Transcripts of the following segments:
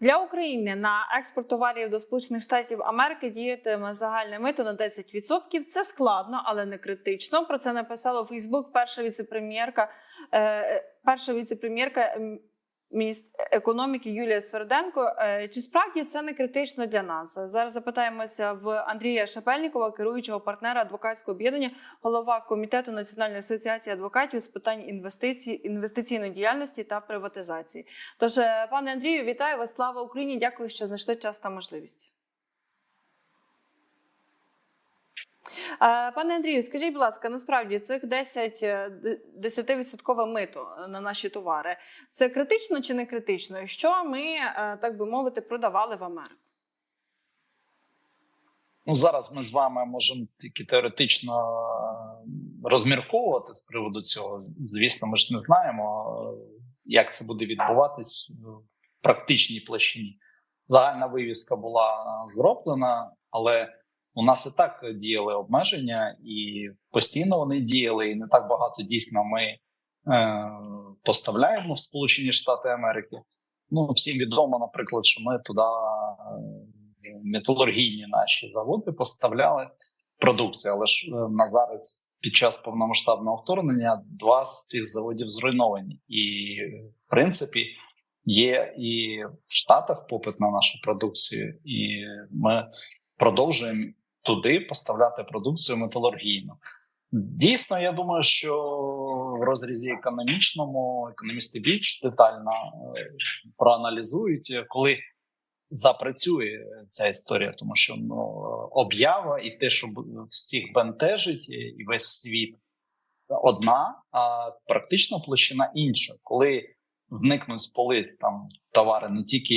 Для України на експорт товарів до Сполучених Штатів Америки діятиме загальне мито на 10%. Це складно, але не критично. Про це написала у Фейсбук перша віцепрем'єрка, е, перша віцепрем'єрка економіки Юлія Сверденко. Е, Чи справді це не критично для нас? Зараз запитаємося в Андрія Шапельнікова, керуючого партнера адвокатського об'єднання, голова комітету Національної асоціації адвокатів з питань інвестицій, інвестиційної діяльності та приватизації. Тож, е, пане Андрію, вітаю вас! Слава Україні! Дякую, що знайшли час та можливість. Е, Пане Андрію, скажіть, будь ласка, насправді цих 10, е, д- 10% мито на наші товари це критично чи не критично? Що ми, е, так би мовити, продавали в Америку? Ну, зараз ми з вами можемо тільки теоретично е, розмірковувати з приводу цього. Звісно, ми ж не знаємо, е, як це буде відбуватись в практичній площині. Загальна вивіска була е, зроблена, але у нас і так діяли обмеження, і постійно вони діяли. І не так багато дійсно ми е, поставляємо в Сполучені Штати Америки. Ну, всім відомо, наприклад, що ми туди е, металургійні наші заводи поставляли продукцію. Але ж е, на зараз під час повномасштабного вторгнення два з цих заводів зруйновані, і в принципі є і в Штатах попит на нашу продукцію, і ми продовжуємо туди поставляти продукцію металургійну. Дійсно, я думаю, що в розрізі економічному економісти більш детально е, проаналізують, коли запрацює ця історія, тому що ну, об'ява і те, що всіх бентежить, і весь світ одна, а практична площина інша. Коли зникнуть з полиць там товари не тільки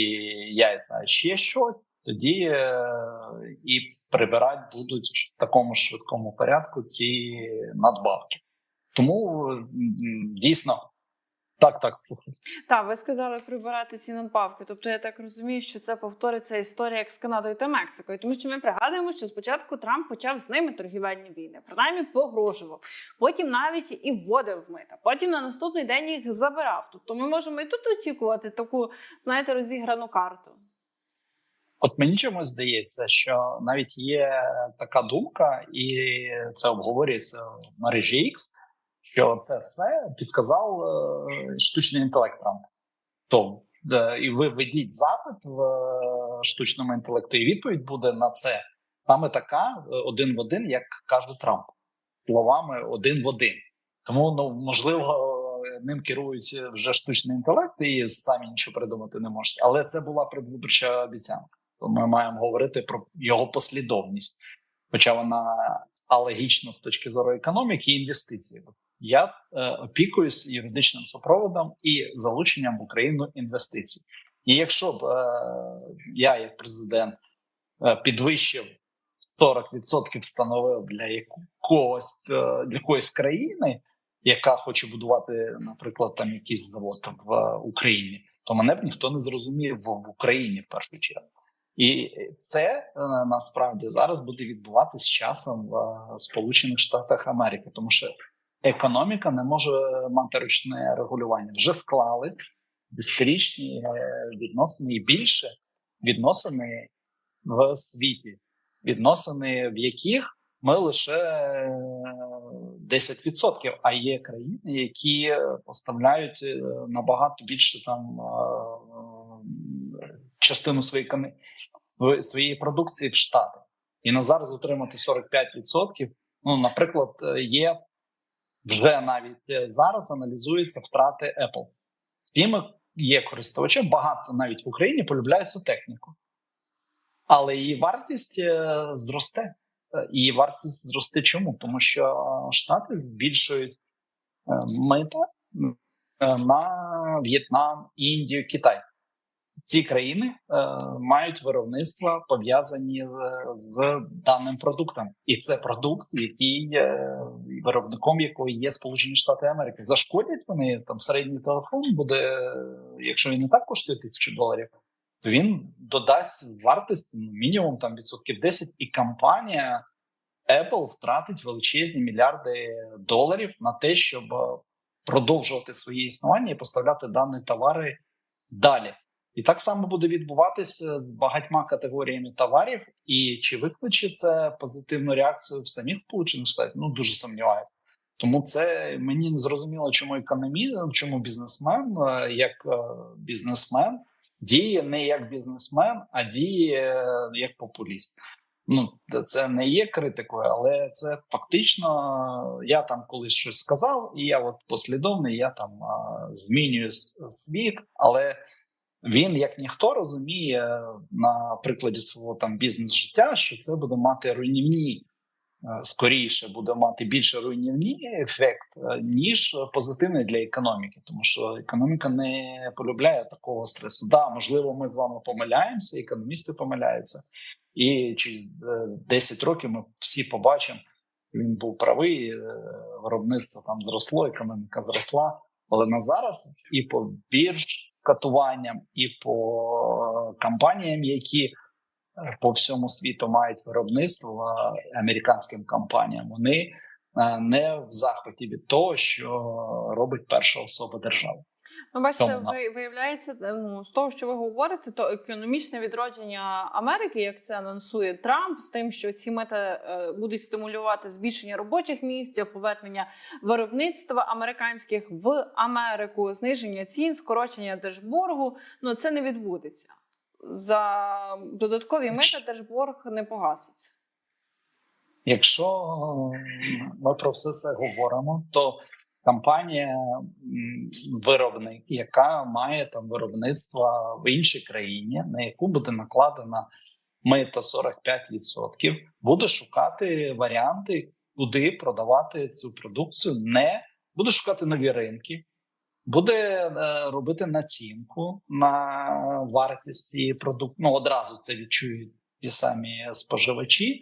яйця, а ще щось, тоді е, і прибирати будуть в такому швидкому порядку ці надбавки. Тому м, дійсно так, так слухаю. Так, ви сказали прибирати ці надбавки. Тобто я так розумію, що це повториться історія як з Канадою та Мексикою, тому що ми пригадуємо, що спочатку Трамп почав з ними торгівельні війни, принаймні погрожував. Потім навіть і вводив мита. Потім на наступний день їх забирав. Тобто ми можемо і тут очікувати таку, знаєте, розіграну карту. От мені чомусь здається, що навіть є така думка, і це обговорюється в мережі X, що це все підказав е, штучний інтелект Трампа. То е, і ви введіть запит в е, штучному інтелекту, і відповідь буде на це саме така один в один, як каже Трамп, словами один в один. Тому ну можливо. Ним керують вже штучний інтелект і самі нічого придумати не можуть. Але це була предвиборча обіцянка. То ми маємо говорити про його послідовність, хоча вона алогічна з точки зору економіки і інвестицій. Я е, опікуюсь юридичним супроводом і залученням в Україну інвестицій. І якщо б е, я, як президент, е, підвищив 40% встановив для якогось е, для якоїсь країни, яка хоче будувати, наприклад, там якийсь завод в Україні, то мене б ніхто не зрозумів в, в Україні в першу чергу. І це е, насправді зараз буде відбуватися з часом в е, Сполучених Штатах Америки, тому що економіка не може мати ручне регулювання. Вже склали десятирічні е, відносини і більше відносини в світі, відносини, в яких ми лише е, 10%, а є країни, які поставляють набагато більше там частину своєї своєї продукції в Штати. І на зараз отримати 45%. Ну, наприклад, є вже навіть е, зараз аналізуються втрати Apple. Тими є користувачем, багато навіть в Україні полюбляють цю техніку, але її вартість е, зросте. Е, Її вартість зросте чому? Тому що Штати збільшують мита на В'єтнам, Індію, Китай. Ці країни е, мають виробництва пов'язані з, з даним продуктом, і це продукт, який е, виробником якої є Сполучені Штати Америки. Зашкодять вони там середній телефон буде, е, якщо він не так коштує тисячу доларів, то він додасть вартість ну, мінімум там відсотків 10, і компанія Apple втратить величезні мільярди доларів на те, щоб е, продовжувати своє існування і поставляти дані товари далі. І так само буде відбуватися з багатьма категоріями товарів. І чи викличе це позитивну реакцію в самих Сполучених Штатах? Ну дуже сумніваюся. Тому це мені не зрозуміло, чому економіст, чому бізнесмен, е, як е, бізнесмен, діє не як бізнесмен, а діє е, як популіст. Ну це не є критикою, але це фактично я там колись щось сказав, і я от послідовний, я там змінюю світ, але він як ніхто розуміє на прикладі свого там бізнес життя, що це буде мати руйнівні. е, Скоріше буде мати більше руйнівні ефект, е, ніж позитивний для економіки, тому що економіка не полюбляє такого стресу. Да, можливо, ми з вами помиляємося, економісти помиляються, і через е, 10 років ми всі побачимо, він був правий, е, виробництво там зросло, економіка зросла. Але на зараз і по бірж катуванням, і по компаніям, які е, по всьому світу мають виробництво е, американським компаніям, вони е, не в захваті від того, що робить перша особа держави. Ну, бачите, Тому ви- виявляється, е, ну, з того, що ви говорите, то економічне відродження Америки, як це анонсує Трамп, з тим, що ці мети е, будуть стимулювати збільшення робочих місць, повернення виробництва американських в Америку, зниження цін, скорочення держборгу. Ну це не відбудеться. За додаткові мити держборг не погаситься. Якщо ми про все це говоримо, то компанія виробник, яка має там виробництво в іншій країні, на яку буде накладена мито 45%, буде шукати варіанти, куди продавати цю продукцію, не буде шукати нові ринки. Буде е, робити націнку на вартість цієї продукту. Ну одразу це відчують ті самі споживачі,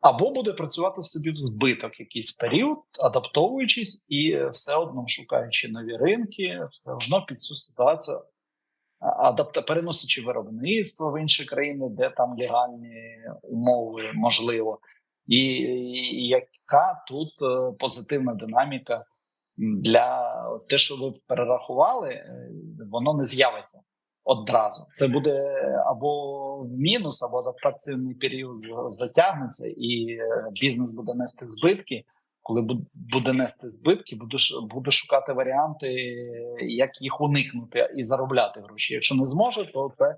або буде працювати собі в збиток якийсь період, адаптовуючись і все одно шукаючи нові ринки, все одно під цю ситуацію адапта переносячи виробництво в інші країни, де там легальні умови можливо, і, і яка тут е, позитивна динаміка для те, що ви перерахували, е, воно не з'явиться одразу. Це буде або в мінус, або адаптаційний період затягнеться, і е, бізнес буде нести збитки. Коли бу- буде нести збитки, буду буду шукати варіанти, як їх уникнути і заробляти гроші. Якщо не зможе, то це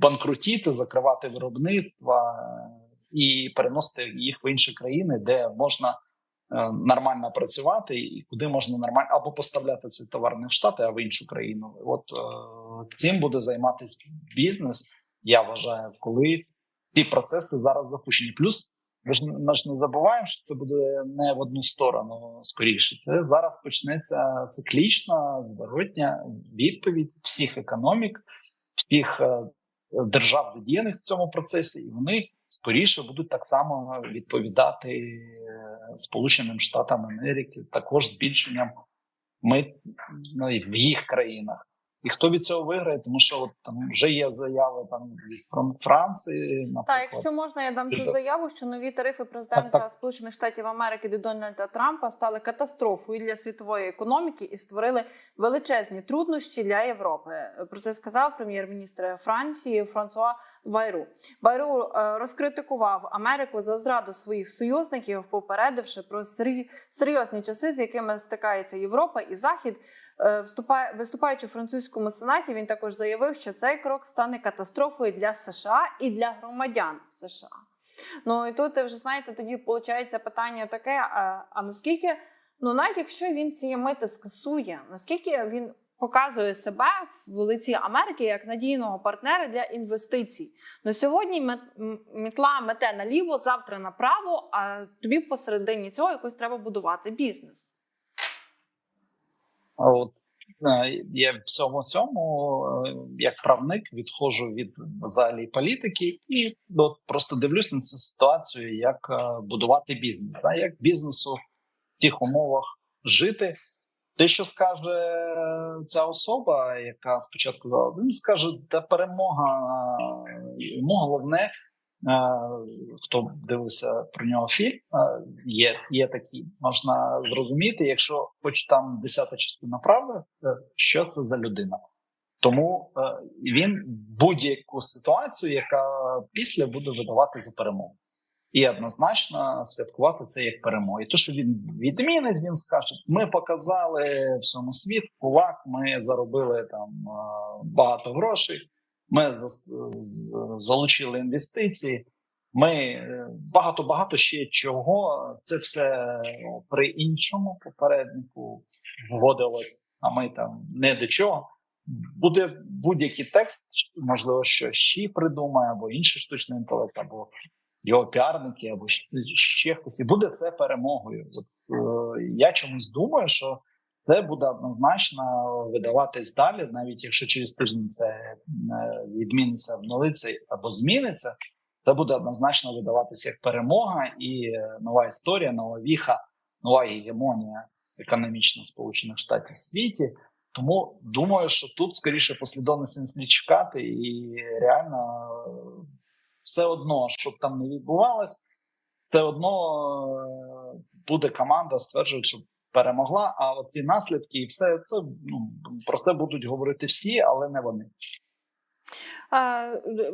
банкрутіти, закривати виробництва е, і переносити їх в інші країни, де можна нормально працювати, і куди можна нормально або поставляти цей товар не в Штати, а в іншу країну. От е, цим буде займатися бізнес. Я вважаю, коли ці процеси зараз запущені. Плюс ми ж, ми ж не забуваємо, що це буде не в одну сторону скоріше. Це зараз почнеться циклічна зворотня відповідь всіх економік, всіх е, держав задіяних в цьому процесі, і вони скоріше будуть так само відповідати е, Сполученим Штатам Америки, також збільшенням мит ну, в їх країнах. І хто від цього виграє, тому що от там вже є заяви там від Фран- Франції, Так, якщо можна, я дам цю заяву, що нові тарифи президента Так, так. Сполучених Штатів Америки до Дональда Трампа стали катастрофою для світової економіки і створили величезні труднощі для Європи. Про це сказав прем'єр-міністр Франції Франсуа Байру. Байру е, розкритикував Америку за зраду своїх союзників, попередивши про серйозні часи, з якими стикається Європа і Захід. Е, вступає- виступаючи в французькому сенаті, він також заявив, що цей крок стане катастрофою для США і для громадян США. Ну і тут вже знаєте, тоді виходить питання таке: а, а наскільки, ну навіть якщо він ці мити скасує, наскільки він показує себе в лиці Америки як надійного партнера для інвестицій? Ну сьогодні метла мете наліво, завтра направо, а тобі посередині цього якось треба будувати бізнес. От е, я в цьому цьому е, як правник відходжу від взагалі політики і от, просто дивлюсь на цю ситуацію, як е, будувати бізнес, да? як бізнесу в тих умовах жити. Те, що скаже ця особа, яка спочатку він скаже, та перемога е, йому головне. Хто дивився про нього фільм, є, є такі, можна зрозуміти, якщо хоч там десята частина правди, е, що це за людина. Тому е, він будь-яку ситуацію, яка після буде видавати за перемогу. І однозначно святкувати це як перемогу. І то, що він відмінить, він скаже: ми показали всьому світу, кулак, ми заробили там е, багато грошей, ми залучили інвестиції. Ми е, багато багато ще чого. Це все ну, при іншому попереднику вводилось, а ми там не до чого. Буде будь-який текст, можливо, що ще придумає, або інший штучний інтелект, або його піарники, або ще хтось. І буде це перемогою. Е, я чомусь думаю, що це буде однозначно видаватись далі, навіть якщо через тиждень це е, відміниться, обновиться або зміниться, це буде однозначно видаватися як перемога і е, нова історія, нова віха, нова гегемонія економічна Сполучених Штатів в світі. Тому думаю, що тут скоріше послідовності не чекати, і реально е, все одно, щоб там не відбувалось, все одно буде команда стверджувати, що перемогла. А от ті наслідки, і все це ну про це будуть говорити всі, але не вони.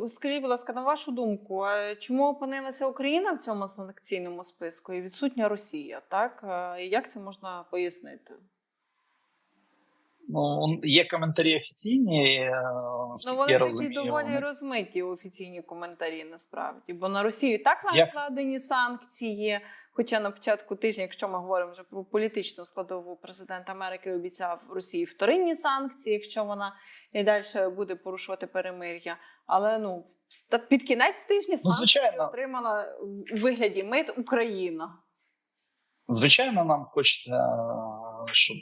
Скажіть, будь ласка, на вашу думку, чому опинилася Україна в цьому санкційному списку і відсутня Росія? Так і як це можна пояснити? Ну є коментарі офіційні. е, Ну вони я такі розумію, доволі вони- розмиті офіційні коментарі, насправді. Бо на Росію так накладені санкції. Хоча на початку тижня, якщо ми говоримо вже про політичну складову, президент Америки обіцяв Росії вторинні санкції, якщо вона і далі буде порушувати перемир'я. Але ну під кінець тижня санкції звичайно. отримала у вигляді мит Україна. Звичайно, нам хочеться, щоб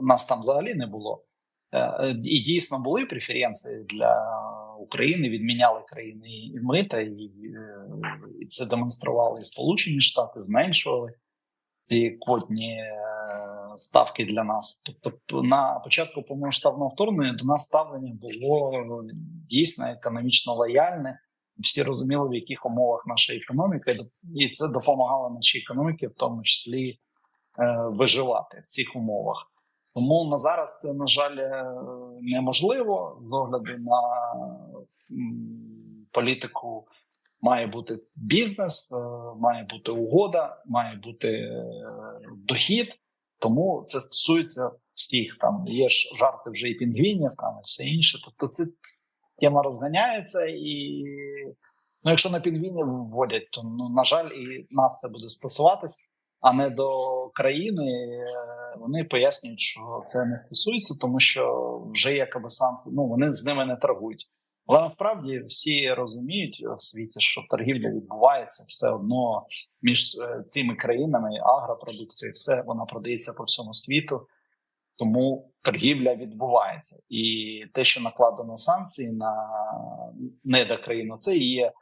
нас там взагалі не було. Е, І дійсно були преференції для України, відміняли країни і мита, і, е, і це демонстрували і Сполучені Штати, зменшували ці квотні е, ставки для нас. Тобто, на початку повномасштабного вторгнення до нас ставлення було дійсно економічно лояльне. Всі розуміли, в яких умовах наша економіка, і це допомагало нашій економіці, в тому числі е, виживати в цих умовах. Тому на зараз це, на жаль, е, неможливо з огляду на політику. Має бути бізнес, е, має бути угода, має бути е, дохід. Тому це стосується всіх. Там є ж жарти вже і пінгвінів, там і все інше. Тобто, це тема розганяється, і ну, якщо на пінгвінів вводять, то ну на жаль, і нас це буде стосуватись, а не до країни. Е, Вони пояснюють, що це не стосується, тому що вже якоби санкції, ну вони з ними не торгують. Але насправді всі розуміють в світі, що торгівля відбувається все одно між е, цими країнами, агропродукція, все вона продається по всьому світу. Тому торгівля відбувається, і те, що накладено санкції на недокраїну, це є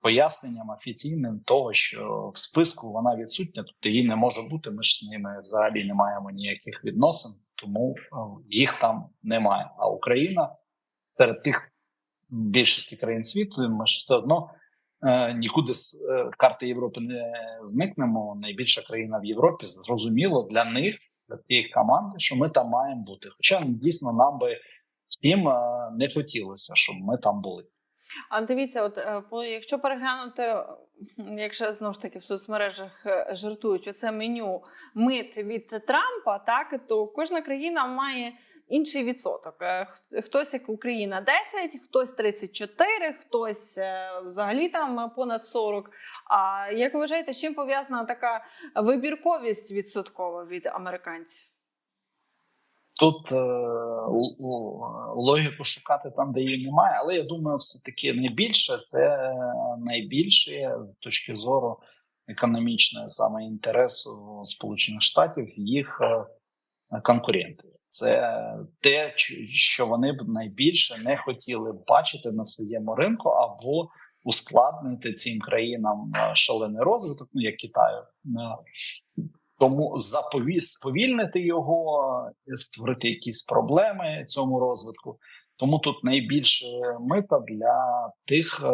поясненням офіційним того, що в списку вона відсутня, тобто її не може бути. Ми ж з ними взагалі не маємо ніяких відносин, тому е, їх там немає. А Україна серед тих більшості країн світу, ми ж все одно е, нікуди з е, карти Європи не зникнемо. Найбільша країна в Європі зрозуміло для них, для тієї команди, що ми там маємо бути. Хоча дійсно нам би всім не хотілося, щоб ми там були. А дивіться, от е, якщо переглянути, якщо знову ж таки в соцмережах е, жартують оце меню мит від Трампа, так то кожна країна має інший відсоток. Е, Хтось як Україна 10, хтось 34, хтось взагалі там понад 40. А як ви вважаєте, з чим пов'язана така вибірковість відсоткова від американців? Тут е, л- л- логіку шукати там, де її немає, але я думаю, все таки найбільше це е, найбільше з точки зору економічної саме інтересу Сполучених Штатів їх е, конкуренти. Це те, що вони б найбільше не хотіли бачити на своєму ринку, або ускладнити цим країнам е, шалений розвиток, ну як Китаю. Тому запові- сповільнити його, е, створити якісь проблеми цьому розвитку. Тому тут найбільше мита для тих е,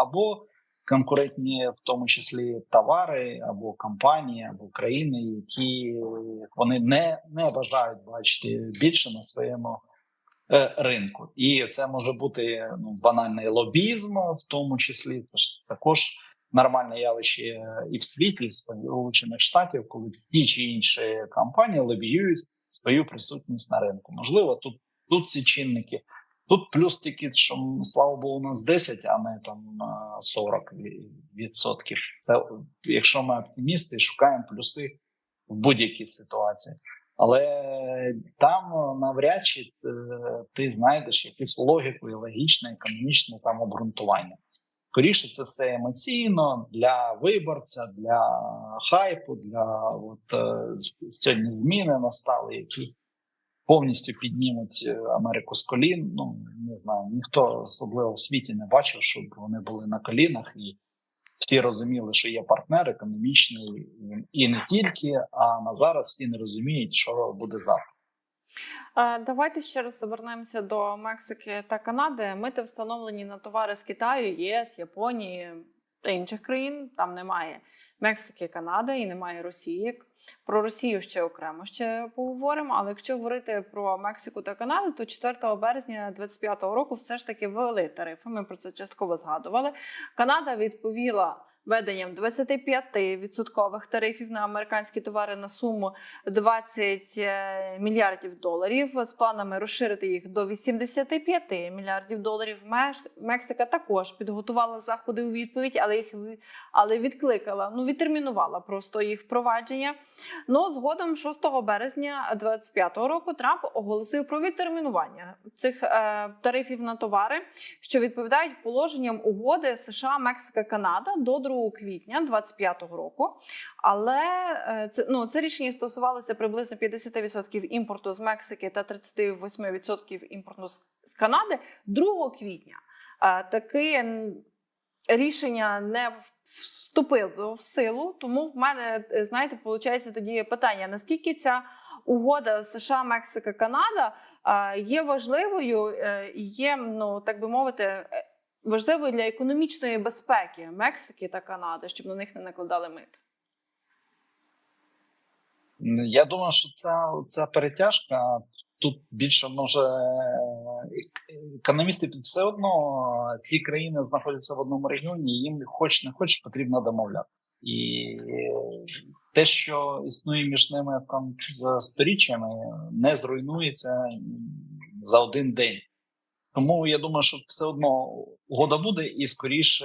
або конкурентні, в тому числі товари, або компанії, або країни, які вони не, не бажають бачити більше на своєму е, ринку. І це може бути ну, банальний лобізм, в тому числі. Це ж також нормальне явище е, і в світі, Сполучених Штатів, коли ті чи інші компанії лобіюють свою присутність на ринку. Можливо, тут, тут ці чинники. Тут плюс тільки, що слава Богу, у нас 10, а не там е, 40 ві- відсотків. Це якщо ми оптимісти, шукаємо плюси в будь-якій ситуації. Але там е, навряд чи е, ти знайдеш якусь логіку і логічне, економічне там обґрунтування. Скоріше, це все емоційно для виборця, для хайпу, для от е, сьогодні зміни настали, які повністю піднімуть е, Америку з колін. Ну не знаю, ніхто особливо в світі не бачив, щоб вони були на колінах, і всі розуміли, що є партнер економічний і не тільки. А на зараз всі не розуміють, що буде завтра. Давайте ще раз повернемося до Мексики та Канади. Мити встановлені на товари з Китаю, ЄС, Японії та інших країн. Там немає Мексики, Канади і немає Росії. Про Росію ще окремо ще поговоримо. Але якщо говорити про Мексику та Канаду, то 4 березня 2025 року все ж таки ввели тарифи. Ми про це частково згадували. Канада відповіла введенням 25% тарифів на американські товари на суму 20 е, мільярдів доларів з планами розширити їх до 85 мільярдів доларів. Мексика також підготувала заходи у відповідь, але їх але відкликала. Ну відтермінувала просто їх впровадження. Ну згодом 6 березня 2025 року Трамп оголосив про відтермінування цих е, тарифів на товари, що відповідають положенням угоди США, Мексика, Канада до 2 квітня 2025 року. Але е, це ну це рішення стосувалося приблизно 50% імпорту з Мексики та 38% імпорту з, Канади 2 квітня. Е, таке рішення не вступило в силу, тому в мене е, знаєте, виходить тоді питання: наскільки ця угода США, Мексика, Канада є важливою є, ну так би мовити. Е, Важливою для економічної безпеки Мексики та Канади, щоб на них не накладали мит. Ну, Я думаю, що ця, ця перетяжка тут більше може е, економісти все одно ці країни знаходяться в одному регіоні, їм хоч не хоч потрібно домовлятися. І те, що існує між ними там сторіччями, не зруйнується за один день. Тому я думаю, що все одно угода буде, і скоріше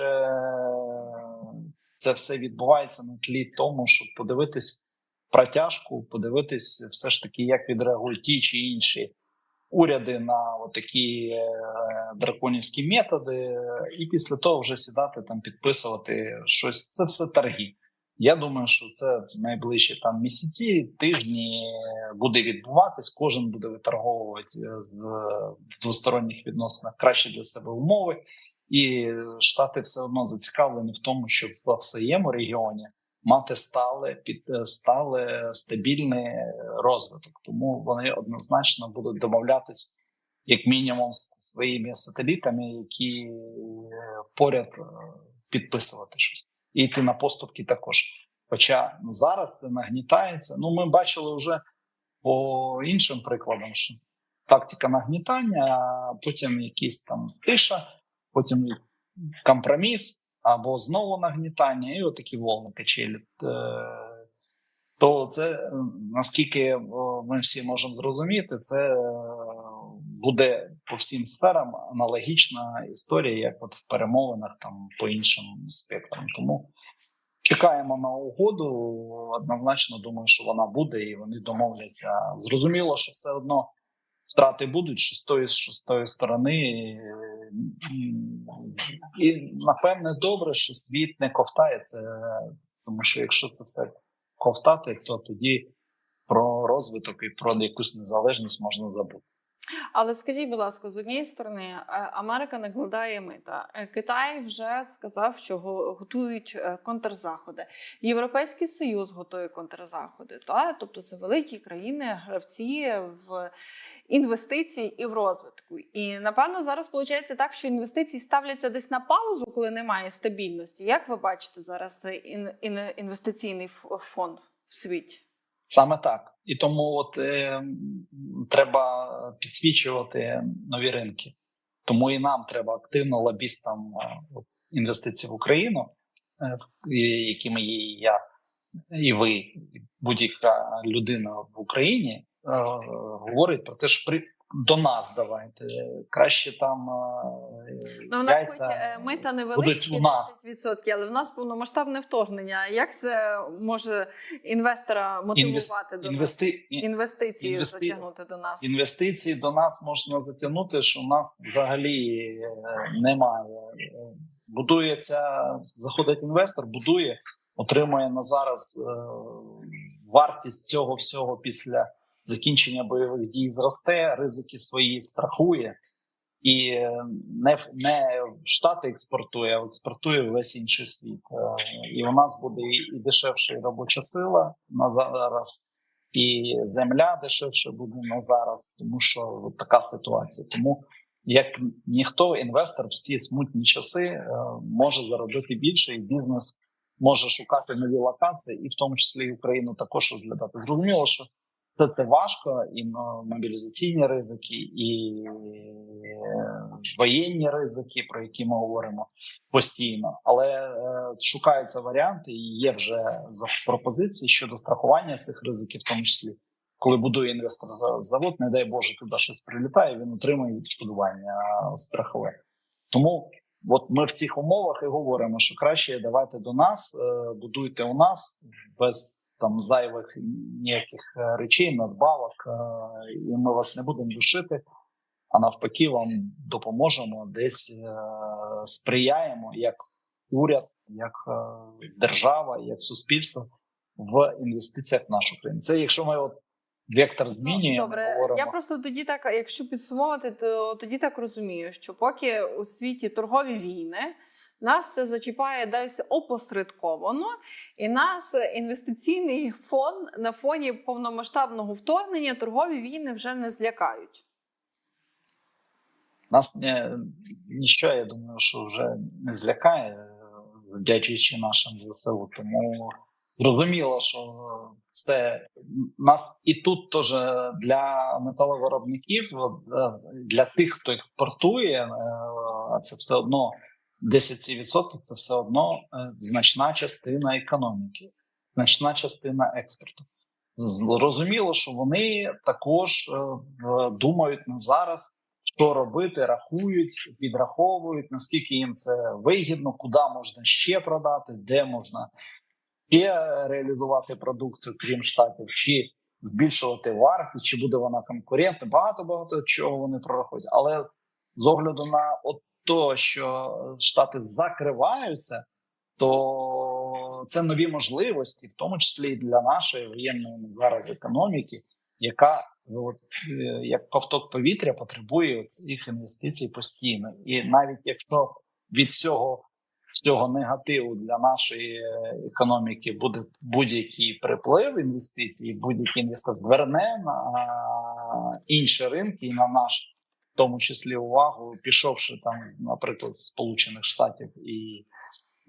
це все відбувається на тлі тому, щоб подивитись протяжку, подивитись, все ж таки, як відреагують ті чи інші уряди на такі е, драконівські методи, і після того вже сідати там, підписувати щось. Це все торги. Я думаю, що це в найближчі там місяці, тижні буде відбуватись. Кожен буде виторговувати з двосторонніх відносинах краще для себе умови, і штати все одно зацікавлені в тому, щоб в своєму регіоні мати стале під стале стабільний розвиток. Тому вони однозначно будуть домовлятись як мінімум з своїми сателітами, які поряд е, підписувати щось і йти на поступки також. Хоча зараз це нагнітається. Ну, ми бачили вже по іншим прикладам, що тактика нагнітання, а потім якийсь там тиша, потім компроміс або знову нагнітання, і отакі волни качелі. То це наскільки ми всі можемо зрозуміти, це буде по всім сферам аналогічна історія, як от в перемовинах там по іншим спектрам. Тому чекаємо на угоду. Однозначно думаю, що вона буде, і вони домовляться. Зрозуміло, що все одно втрати будуть що з тої, з тої сторони, і, і напевне добре, що світ не ковтає це, тому що якщо це все ковтати, то тоді про розвиток і про якусь незалежність можна забути. Але скажіть, будь ласка, з однієї сторони, е, Америка накладає мита. Е, Китай вже сказав, що готують е, контрзаходи. Європейський Союз готує контрзаходи. Та? Тобто це великі країни, гравці в інвестиції і в розвитку. І напевно зараз виходить так, що інвестиції ставляться десь на паузу, коли немає стабільності. Як ви бачите зараз інвестиційний фонд в світі? Саме так. І тому от е, треба підсвічувати нові ринки. Тому і нам треба активно лобістам е, інвестицій в Україну, е, якими є і я, і ви, і будь-яка людина в Україні, е, говорить про те, що при до нас давайте краще там е, Ну, яйця е, невеличкі, у нас. 10%, але в нас повномасштабне вторгнення. Як це може інвестора мотивувати до нас? Інвести... інвестиції інвести- затягнути до нас? Інвестиції до нас можна затягнути, що в нас взагалі е, немає. Будується, заходить інвестор, будує, отримує на зараз вартість цього всього після закінчення бойових дій зросте, ризики свої страхує і е, не, в- не в Штати експортує, а експортує весь інший світ. Е, І у нас буде і дешевша робоча сила на зараз, і земля дешевше буде на зараз, тому що така ситуація. Тому як ніхто, інвестор, всі смутні часи е, може заробити більше, і бізнес може шукати нові локації, і в тому числі і Україну також розглядати. Зрозуміло, що це, це важко, і ну, мобілізаційні ризики, і е, воєнні ризики, про які ми говоримо постійно. Але е, шукаються варіанти, і є вже пропозиції щодо страхування цих ризиків, в тому числі. Коли будує інвестор за- завод, не дай Боже, туди щось прилітає, він отримує відшкодування страхове. Тому от ми в цих умовах і говоримо, що краще давайте до нас, е, будуйте у нас без там зайвих ніяких е, речей, надбавок, е, і ми вас не будемо душити, а навпаки, вам допоможемо десь е, сприяємо як уряд, як держава, як суспільство в інвестиціях в нашу країну. Це якщо ми от вектор змінюємо, Ну, Добре, говоримо. я просто тоді так, якщо підсумовувати, то тоді так розумію, що поки у світі торгові війни. Нас це зачіпає десь опосередковано, і нас інвестиційний фон на фоні повномасштабного вторгнення торгові війни вже не злякають. Нас не ніщо, я думаю, що вже не злякає, дячуючи нашим ЗСУ. Тому зрозуміло, що це нас і тут теж для металовиробників, для тих, хто експортує, е, це все одно 10% це все одно е, значна частина економіки, значна частина експорту. Зрозуміло, що вони також е, думають на зараз що робити, рахують, підраховують, наскільки їм це вигідно, куди можна ще продати, де можна ще реалізувати продукцію, крім штатів, чи збільшувати вартість, чи буде вона конкурентна. Багато багато чого вони прорахують. Але з огляду на от то, що штати закриваються, то це нові можливості, в тому числі і для нашої воєнної зараз економіки, яка от, е, як ковток повітря потребує цих інвестицій постійно. І навіть якщо від цього цього негативу для нашої е, економіки буде будь-який приплив інвестицій, будь-який інвестор зверне на інші ринки і на наш, тому числі увагу, пішовши там, наприклад, з Сполучених Штатів і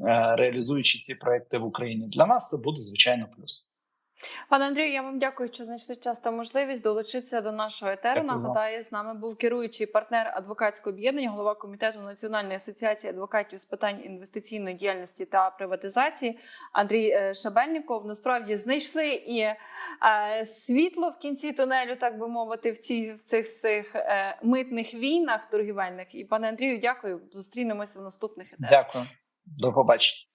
е, реалізуючи ці проекти в Україні, для нас це буде звичайно плюс. Пане Андрію, я вам дякую, що знайшли час та можливість долучитися до нашого етеру. Нагадаю, з нами був керуючий партнер адвокатського об'єднання, голова комітету Національної асоціації адвокатів з питань інвестиційної діяльності та приватизації Андрій е, Шабельніков. Насправді знайшли і е, світло в кінці тунелю, так би мовити, в ці в цих всіх е, митних війнах торгівельних. І пане Андрію, дякую. Зустрінемося в наступних етерах. Дякую, до побачення.